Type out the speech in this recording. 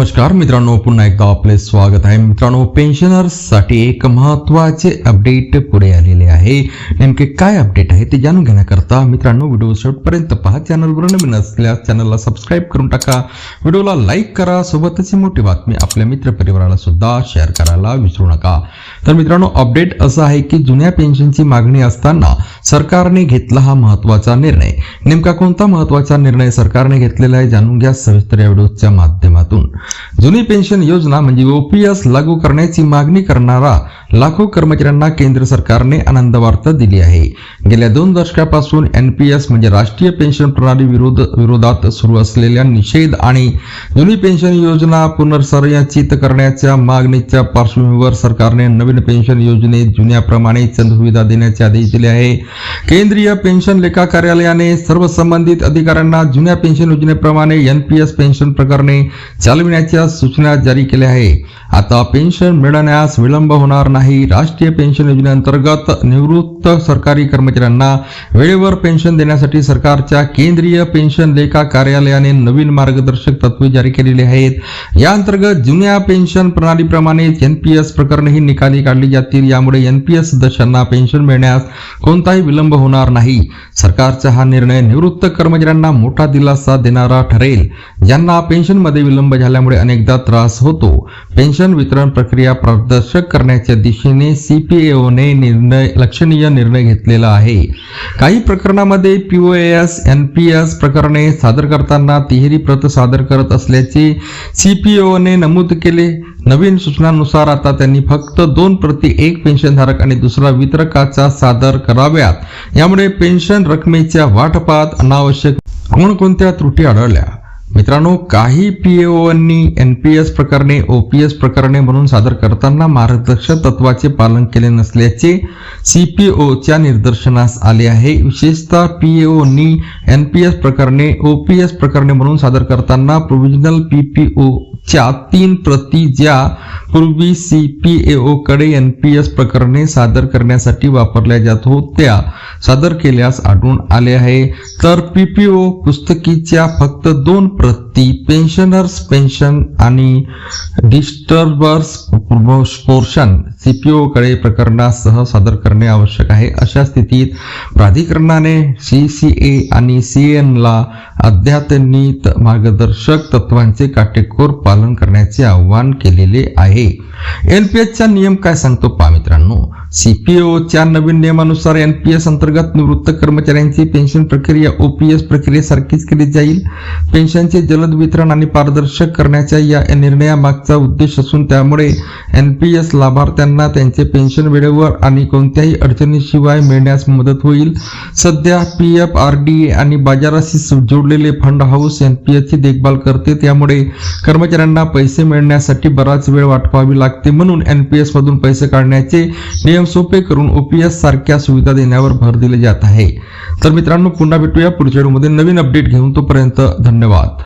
नमस्कार मित्रांनो पुन्हा एकदा आपले स्वागत आहे. मित्रांनो पेन्शनर्ससाठी एक महत्त्वाचे अपडेट पुढे आलेले आहे. नेमके काय अपडेट आहे ते जाणून घेण्याकरता मित्रांनो व्हिडिओ शेवटपर्यंत पहा. चॅनलवर नवीन असल्यास चॅनलला सबस्क्राईब करून टाका. व्हिडिओला लाईक करा. सोबतच मोठी बातमी आपल्या मित्रपरिवाराला सुद्धा शेअर करायला विसरू नका. तर मित्रांनो अपडेट असं आहे की जुन्या पेन्शनची मागणी असताना सरकारने घेतला हा महत्त्वाचा निर्णय. नेमका कोणता महत्त्वाचा निर्णय सरकारने घेतलेला आहे जाणून घ्या. सविस्तर या व्हिडिओच्या माध्यमातून. जुनी पेन्शन योजना म्हणजे ओपीएस लागू करण्याची मागणी करणारा लाखो कर्मचाऱ्यांना केंद्र सरकारने आनंद वार्ता दिली आहे. गेल्या दोन दशकापासून एनपीएस म्हणजे राष्ट्रीय पेन्शन प्रणाली विरोध विरोधात सुरू असलेल्या निषेध आणि जुनी पेन्शन योजना पुनर्संरचित करण्याच्या मागणीच्या पार्श्वभूमीवर सरकारने नवीन पेन्शन योजनेत जुन्याप्रमाणे सुविधा देण्याचे आदेश दिले आहे. केंद्रीय पेन्शन लेखा कार्यालयाने सर्व संबंधित अधिकाऱ्यांना जुन्या पेन्शन योजनेप्रमाणे एनपीएस पेन्शन प्रकरणे देण्याच्या सूचना जारी केल्या आहे आता पेन्शन मिळण्यास विलंब होणार नाही. राष्ट्रीय पेन्शन योजनेअंतर्गत निवृत्त सरकारी कर्मचाऱ्यांना वेळेवर पेन्शन देण्यासाठी सरकारच्या केंद्रीय पेन्शन लेखा कार्यालयाने नवीन मार्गदर्शक तत्वे जारी केलेली आहेत. या अंतर्गत जुन्या पेन्शन प्रणालीप्रमाणेच एनपीएस प्रकरणेही निकाली काढली जातील. यामुळे एनपीएस सदस्यांना पेन्शन मिळण्यास कोणताही विलंब होणार नाही. सरकारचा हा निर्णय निवृत्त कर्मचाऱ्यांना मोठा दिलासा देणारा ठरेल. ज्यांना पेन्शनमध्ये विलंब झाल्या असल्यामुळे अनेकदा त्रास होतो. पेन्शन वितरण प्रक्रिया पारदर्शक करण्याच्या दिशेने सीपीएओने निर्णय लक्षणीय निर्णय घेतलेला आहे. काही प्रकरणामध्ये पीओएस एस प्रकरणे सादर करताना तिहेरी प्रत सादर करत असल्याचे सीपीओने नमूद केले. नवीन सूचनानुसार आता त्यांनी फक्त दोन प्रती एक पेन्शनधारक आणि दुसरा वितरकाचा सादर कराव्यात. यामुळे पेन्शन रकमेच्या वाटपात अनावश्यक कोणकोणत्या त्रुटी आढळल्या? मित्रांनो काही पीएओनी एन पी एस प्रकरणे ओपीएस प्रकरणे म्हणून सादर करताना मार्गदर्शक तत्वाचे पालन केले नसल्याचे सीपीओच्या निदर्शनास आले आहे. विशेषतः पीएओनी एन पी एस प्रकरणे ओपीएस प्रकरणे म्हणून सादर करताना प्रोव्हिजनल पीपीओ च्या तीन प्रती ज्या पूर्वी सी सीपीएओ कडे एन पी एस प्रकरणे सादर करण्यासाठी वापरल्या जात होत्या सादर केल्यास आढळून आले आहे. तर पी पी ओ पुस्तकीच्या फक्त दोन प्रती पेन्शनर्स पेन्शन आणि डिस्टर्बर्स पोर्शन सी पी ओकडे प्रकरणासह सादर करणे आवश्यक आहे. अशा स्थितीत प्राधिकरणाने सी सी ए आणि सी ला अध्यात्मित मार्गदर्शक तत्वांचे काटेकोर पालन करण्याचे आवाहन केलेले आहे. एन पी एसचा नियम काय सांगतो पहा मित्रांनो सी पी ओच्या नवीन नियमानुसार एन पी एस अंतर्गत निवृत्त कर्मचाऱ्यांची पेन्शन प्रक्रिया ओ पी एस प्रक्रियेसारखीच केली जाईल. पेन्शनचे जलद वितरण आणि पारदर्शक करण्याच्या या निर्णयामागचा उद्देश असून त्यामुळे एन पी एस लाभार्थ्यांना त्यांचे पेन्शन वेळेवर आणि कोणत्याही अडचणीशिवाय मिळण्यास मदत होईल. सध्या P F R D A आणि बाजाराशी जोडलेले फंड हाऊस एनपीएसची देखभाल करते. त्यामुळे कर्मचाऱ्यांना पैसे मिळण्यासाठी बराच वेळ वाटवावी लागते म्हणून एनपीएस मधून पैसे काढण्याचे नियम सोपे करून ओपीएस सारख्या सुविधा देण्यावर भर दिले जात आहे. तर मित्रांनो पुन्हा भेटूया पुढच्या व्हिडिओमध्ये. नवीन अपडेट घेऊन तोपर्यंत धन्यवाद.